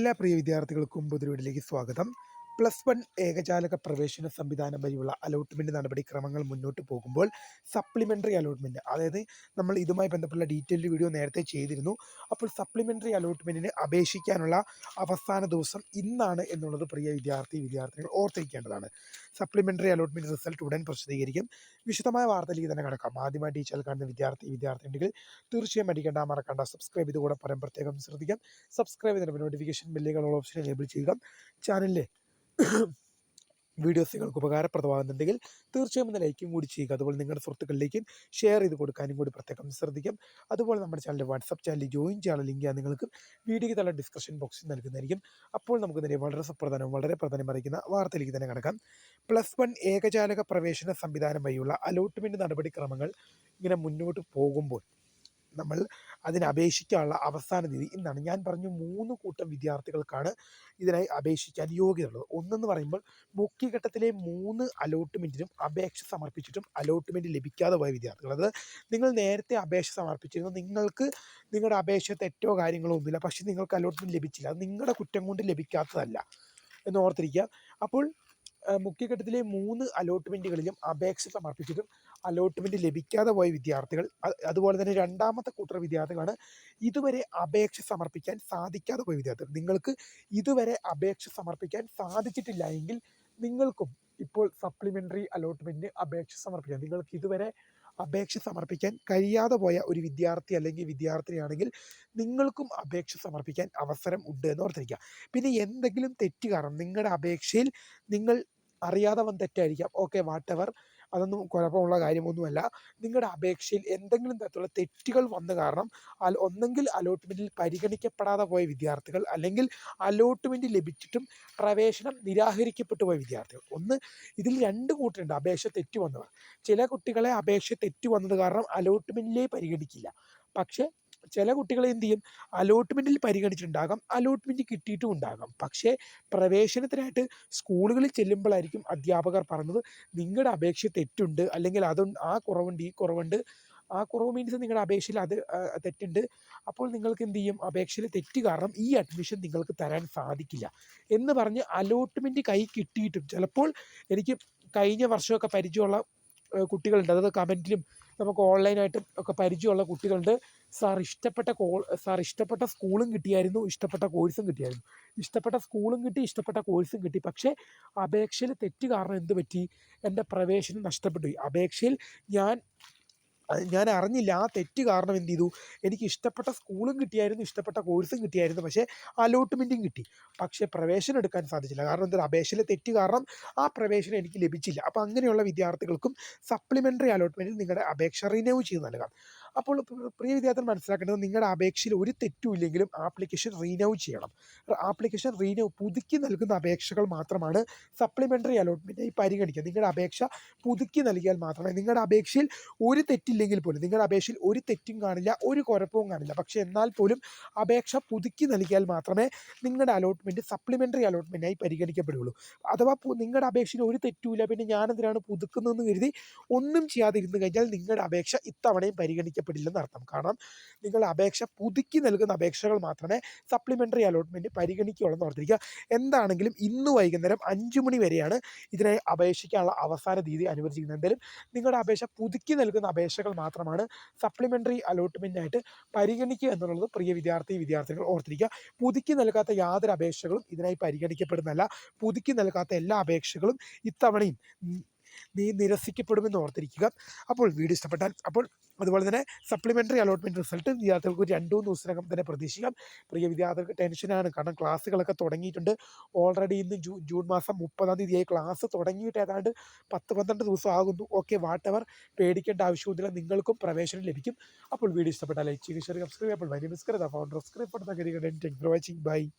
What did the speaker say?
എല്ലാ പ്രിയ വിദ്യാർത്ഥികൾക്കും പുതുവീടിലേക്ക് സ്വാഗതം. പ്ലസ് വൺ ഏകജാലക പ്രവേശന സംവിധാനം വഴിയുള്ള അലോട്ട്മെന്റ് നടപടിക്രമങ്ങൾ മുന്നോട്ട് പോകുമ്പോൾ സപ്ലിമെന്ററി അലോട്ട്മെന്റ് അതായത് നമ്മൾ ഇതുമായി ബന്ധപ്പെട്ട ഡീറ്റെയിൽഡ് വീഡിയോ നേരത്തെ ചെയ്തിരുന്നു. അപ്പോൾ സപ്ലിമെന്ററി അലോട്ട്മെന്റിന് അപേക്ഷിക്കാനുള്ള അവസാന ദിവസം ഇന്നാണ് എന്നുള്ളത് പ്രിയ വിദ്യാർത്ഥി വിദ്യാർത്ഥികൾ ഓർത്തിരിക്കേണ്ടതാണ്. സപ്ലിമെന്ററി അലോട്ട്മെന്റ് റിസൾട്ട് ഉടൻ പ്രസിദ്ധീകരിക്കും. വിശദമായ വാർത്തയിലേക്ക് തന്നെ കിടക്കാം ആദ്യമായി ടീച്ചർ കാണുന്ന വിദ്യാർത്ഥി വിദ്യാർത്ഥിനികൾ തീർച്ചയായും അടിക്കേണ്ട മറക്കണ്ട. സബ്സ്ക്രൈബ് ചെയ്ത് കൂടെ പറയാൻ പ്രത്യേകം ശ്രദ്ധിക്കാം. സബ്സ്ക്രൈബ് ചെയ്തിട്ട് നോട്ടിഫിക്കേഷൻ ബില്ലുകൾ ഓപ്ഷൻ എനേബിൾ ചെയ്യുക. ചാനലിലെ വീഡിയോസ് നിങ്ങൾക്ക് ഉപകാരപ്രദമാകുന്നുണ്ടെങ്കിൽ തീർച്ചയായും ഒന്ന് ലൈക്കും കൂടി ചെയ്യുക. അതുപോലെ നിങ്ങളുടെ സുഹൃത്തുക്കളിലേക്കും ഷെയർ ചെയ്ത് കൊടുക്കാനും കൂടി പ്രത്യേകം ശ്രദ്ധിക്കാം. അതുപോലെ നമ്മുടെ ചാനലിന്റെ വാട്സപ്പ് ചാനലിൽ ജോയിൻ ചെയ്യാനുള്ള ലിങ്ക് ഞാൻ നിങ്ങൾക്ക് വീഡിയോയ്ക്ക് തല ഡിസ്ക്രിപ്ഷൻ ബോക്സിൽ നൽകുന്നതായിരിക്കും. അപ്പോൾ നമുക്ക് തന്നെ വളരെ സുപ്രധാനവും വളരെ പ്രധാനം അറിയിക്കുന്ന വാർത്തയിലേക്ക് തന്നെ കിടക്കാം. പ്ലസ് വൺ ഏകജാലക പ്രവേശന സംവിധാനം വഴിയുള്ള അലോട്ട്മെന്റ് നടപടിക്രമങ്ങൾ ഇങ്ങനെ മുന്നോട്ട് പോകുമ്പോൾ നമ്മൾ അതിന് അപേക്ഷിക്കാനുള്ള അവസാന തീയതി ഇന്നാണ് ഞാൻ പറഞ്ഞു മൂന്ന് കൂട്ടം വിദ്യാർത്ഥികൾക്കാണ് ഇതിനായി അപേക്ഷിക്കാൻ യോഗ്യതയുള്ളത്. ഒന്നെന്ന് പറയുമ്പോൾ മുഖ്യഘട്ടത്തിലെ മൂന്ന് അലോട്ട്മെന്റിനും അപേക്ഷ സമർപ്പിച്ചിട്ടും അലോട്ട്മെന്റ് ലഭിക്കാതെ പോയ വിദ്യാർത്ഥികൾ. അതായത് നിങ്ങൾ നേരത്തെ അപേക്ഷ സമർപ്പിച്ചിരുന്നു. നിങ്ങൾക്ക് നിങ്ങളുടെ അപേക്ഷ തെറ്റോ കാര്യങ്ങളോ ഒന്നുമില്ല. പക്ഷേ നിങ്ങൾക്ക് അലോട്ട്മെന്റ് ലഭിച്ചില്ല. അത് നിങ്ങളുടെ കുറ്റം കൊണ്ട് ലഭിക്കാത്തതല്ല എന്ന് ഓർത്തിരിക്കുക. അപ്പോൾ മുഖ്യഘട്ടത്തിലെ മൂന്ന് അലോട്ട്മെന്റുകളിലും അപേക്ഷ സമർപ്പിച്ചിട്ടും അലോട്ട്മെന്റ് ലഭിക്കാതെ പോയ വിദ്യാർത്ഥികൾ അതുപോലെ തന്നെ രണ്ടാമത്തെ കൂട്ടർ വിദ്യാർത്ഥികളാണ് ഇതുവരെ അപേക്ഷ സമർപ്പിക്കാൻ സാധിക്കാതെ പോയ വിദ്യാർത്ഥികൾ. നിങ്ങൾക്ക് ഇതുവരെ അപേക്ഷ സമർപ്പിക്കാൻ സാധിച്ചിട്ടില്ല എങ്കിൽ നിങ്ങൾക്കും ഇപ്പോൾ സപ്ലിമെന്ററി അലോട്ട്മെന്റിന് അപേക്ഷ സമർപ്പിക്കാം. നിങ്ങൾക്ക് ഇതുവരെ അപേക്ഷ സമർപ്പിക്കാൻ കഴിയാതെ പോയ ഒരു വിദ്യാർത്ഥി അല്ലെങ്കിൽ വിദ്യാർത്ഥിനിയാണെങ്കിൽ നിങ്ങൾക്കും അപേക്ഷ സമർപ്പിക്കാൻ അവസരം ഉണ്ട് എന്ന് ഓർത്തിരിക്കുക. പിന്നെ എന്തെങ്കിലും തെറ്റ് കാരണം നിങ്ങളുടെ അപേക്ഷയിൽ നിങ്ങൾ അറിയാതെ വന്ന തെറ്റായിരിക്കാം. ഓക്കെ വാട്ട് എവർ അതൊന്നും കുഴപ്പമുള്ള കാര്യമൊന്നുമല്ല. നിങ്ങളുടെ അപേക്ഷയിൽ എന്തെങ്കിലും തരത്തിലുള്ള തെറ്റുകൾ വന്ന കാരണം ഒന്നെങ്കിൽ അലോട്ട്മെന്റിൽ പരിഗണിക്കപ്പെടാതെ പോയ വിദ്യാർത്ഥികൾ അല്ലെങ്കിൽ അലോട്ട്മെന്റ് ലഭിച്ചിട്ടും പ്രവേശനം നിരാകരിക്കപ്പെട്ടു പോയ വിദ്യാർത്ഥികൾ. ഒന്ന് ഇതിൽ രണ്ട് കൂട്ടരുണ്ട് അപേക്ഷ തെറ്റു വന്നവർ. ചില കുട്ടികളെ അപേക്ഷ തെറ്റു വന്നത് കാരണം അലോട്ട്മെന്റിലേ പരിഗണിക്കില്ല. പക്ഷേ ചില കുട്ടികൾ എന്ത് ചെയ്യും? അലോട്ട്മെന്റിൽ പരിഗണിച്ചിട്ടുണ്ടാകാം. അലോട്ട്മെന്റ് കിട്ടിയിട്ടും ഉണ്ടാകാം. പക്ഷേ പ്രവേശനത്തിനായിട്ട് സ്കൂളുകളിൽ ചെല്ലുമ്പോഴായിരിക്കും അധ്യാപകർ പറഞ്ഞത് നിങ്ങളുടെ അപേക്ഷ തെറ്റുണ്ട്. അല്ലെങ്കിൽ അതുണ്ട് ആ കുറവുണ്ട് ഈ കുറവുണ്ട്. ആ കുറവ് മീൻസ് നിങ്ങളുടെ അപേക്ഷയിൽ അത് തെറ്റുണ്ട്. അപ്പോൾ നിങ്ങൾക്ക് എന്ത് ചെയ്യും? അപേക്ഷയിൽ തെറ്റ് കാരണം ഈ അഡ്മിഷൻ നിങ്ങൾക്ക് തരാൻ സാധിക്കില്ല. എന്ന് പറഞ്ഞ് അലോട്ട്മെന്റ് കൈ കിട്ടിയിട്ടും ചിലപ്പോൾ എനിക്ക് കഴിഞ്ഞ വർഷമൊക്കെ പരിചയമുള്ള കുട്ടികളുണ്ട്. അതായത് കമന്റിലും നമുക്ക് ഓൺലൈനായിട്ടും ഒക്കെ പരിചയമുള്ള കുട്ടികളുണ്ട്. സാർ ഇഷ്ടപ്പെട്ട കോ സാർ ഇഷ്ടപ്പെട്ട സ്കൂളും കിട്ടിയായിരുന്നു ഇഷ്ടപ്പെട്ട കോഴ്സും കിട്ടിയായിരുന്നു. ഇഷ്ടപ്പെട്ട സ്കൂളും കിട്ടി ഇഷ്ടപ്പെട്ട കോഴ്സും കിട്ടി. പക്ഷേ അപേക്ഷയിൽ തെറ്റ് കാരണം എന്ത് പറ്റി? എന്റെ പ്രവേശനം നഷ്ടപ്പെട്ടു. അപേക്ഷയിൽ ഞാൻ ഞാൻ അറിഞ്ഞില്ല ആ തെറ്റ് കാരണം എന്ത് ചെയ്തു? എനിക്ക് ഇഷ്ടപ്പെട്ട സ്കൂളും കിട്ടിയായിരുന്നു ഇഷ്ടപ്പെട്ട കോഴ്സും കിട്ടിയായിരുന്നു. പക്ഷേ അലോട്ട്മെന്റും കിട്ടി. പക്ഷേ പ്രവേശനം എടുക്കാൻ സാധിച്ചില്ല. കാരണം എന്താ? അപേക്ഷയിലെ തെറ്റ് കാരണം ആ പ്രവേശനം എനിക്ക് ലഭിച്ചില്ല. അപ്പോൾ അങ്ങനെയുള്ള വിദ്യാർത്ഥികൾക്കും സപ്ലിമെന്ററി അലോട്ട്മെന്റിൽ നിങ്ങളുടെ അപേക്ഷ റിന്യൂ ചെയ്ത് നൽകാം. അപ്പോൾ പ്രിയ വിദ്യാർത്ഥികൾ മനസ്സിലാക്കേണ്ടത് നിങ്ങളുടെ അപേക്ഷയിൽ ഒരു തെറ്റും ഇല്ലെങ്കിലും ആപ്ലിക്കേഷൻ റീന്യൂ ചെയ്യണം. ആപ്ലിക്കേഷൻ റീന്യൂ പുതുക്കി നൽകുന്ന അപേക്ഷകൾ മാത്രമാണ് സപ്ലിമെന്ററി അലോട്ട്മെന്റായി പരിഗണിക്കുക. നിങ്ങളുടെ അപേക്ഷ പുതുക്കി നൽകിയാൽ മാത്രമേ നിങ്ങളുടെ അപേക്ഷയിൽ ഒരു തെറ്റില്ലെങ്കിൽ പോലും നിങ്ങളുടെ അപേക്ഷയിൽ ഒരു തെറ്റും കാണില്ല ഒരു കുഴപ്പവും കാണില്ല. പക്ഷേ എന്നാൽ പോലും അപേക്ഷ പുതുക്കി നൽകിയാൽ മാത്രമേ നിങ്ങളുടെ അലോട്ട്മെന്റ് സപ്ലിമെന്ററി അലോട്ട്മെന്റായി പരിഗണിക്കപ്പെടുകയുള്ളൂ. അഥവാ നിങ്ങളുടെ അപേക്ഷയിൽ ഒരു തെറ്റുമില്ല പിന്നെ ഞാനെന്തിനാണ് പുതുക്കുന്നതെന്ന് കരുതി ഒന്നും ചെയ്യാതിരുന്നു കഴിഞ്ഞാൽ നിങ്ങളുടെ അപേക്ഷ ഇത്തവണയും പരിഗണിക്കപ്പെടില്ലെന്ന് അർത്ഥം. കാരണം നിങ്ങൾ അപേക്ഷ പുതുക്കി നൽകുന്ന അപേക്ഷകൾ മാത്രമേ സപ്ലിമെന്ററി അലോട്ട്മെന്റ് പരിഗണിക്കുകയുള്ളൂ എന്ന് ഓർത്തിരിക്കുക. എന്താണെങ്കിലും ഇന്ന് വൈകുന്നേരം അഞ്ച് മണി വരെയാണ് ഇതിനെ അപേക്ഷിക്കാനുള്ള അവസാന തീയതി അനുവദിച്ചിരിക്കുന്നത്. എന്തായാലും നിങ്ങളുടെ അപേക്ഷ പുതുക്കി നൽകുന്ന അപേക്ഷകൾ മാത്രമാണ് സപ്ലിമെന്ററി അലോട്ട്മെന്റായിട്ട് പരിഗണിക്കുക എന്നുള്ളത് പ്രിയ വിദ്യാർത്ഥി വിദ്യാർത്ഥികൾ ഓർത്തിരിക്കുക. പുതുക്കി നൽകാത്ത യാതൊരു അപേക്ഷകളും ഇതിനായി പരിഗണിക്കപ്പെടുന്നതല്ല. പുതുക്കി നൽകാത്ത എല്ലാ അപേക്ഷകളും ഇത്തവണയും നീ നിരസിക്കപ്പെടുമെന്ന് ഓർത്തിരിക്കുക. അപ്പോൾ വീഡിയോ ഇഷ്ടപ്പെട്ടാൽ അപ്പോൾ അതുപോലെ തന്നെ സപ്ലിമെന്ററി അലോട്ട്മെന്റ് റിസൾട്ട് വിദ്യാർത്ഥികൾക്ക് ഒരു രണ്ട് മൂന്ന് ദിവസത്തിനകം തന്നെ പ്രതീക്ഷിക്കാം. പ്രിയ വിദ്യാർത്ഥികൾക്ക് ടെൻഷനാണ് കാരണം ക്ലാസ്സുകളൊക്കെ തുടങ്ങിയിട്ടുണ്ട്. ഓൾറെഡി ഇന്ന് ജൂ ജൂൺ മാസം മുപ്പതാം തീയതിയായി ക്ലാസ് തുടങ്ങിയിട്ട് ഏതാണ്ട് പത്ത് പന്ത്രണ്ട് ദിവസം ആകുന്നു. ഓക്കെ വാട്ട് എവർ പേടിക്കേണ്ട ആവശ്യമൊന്നുമില്ല. നിങ്ങൾക്കും പ്രവേശനം ലഭിക്കും. അപ്പോൾ വീഡിയോ ഇഷ്ടപ്പെട്ടാൽ ലൈക്ക് ചെയ്യുക ഷെയർ സബ്സ്ക്രൈബ് അപ്പോൾ why the founder subscribe career tech for watching bye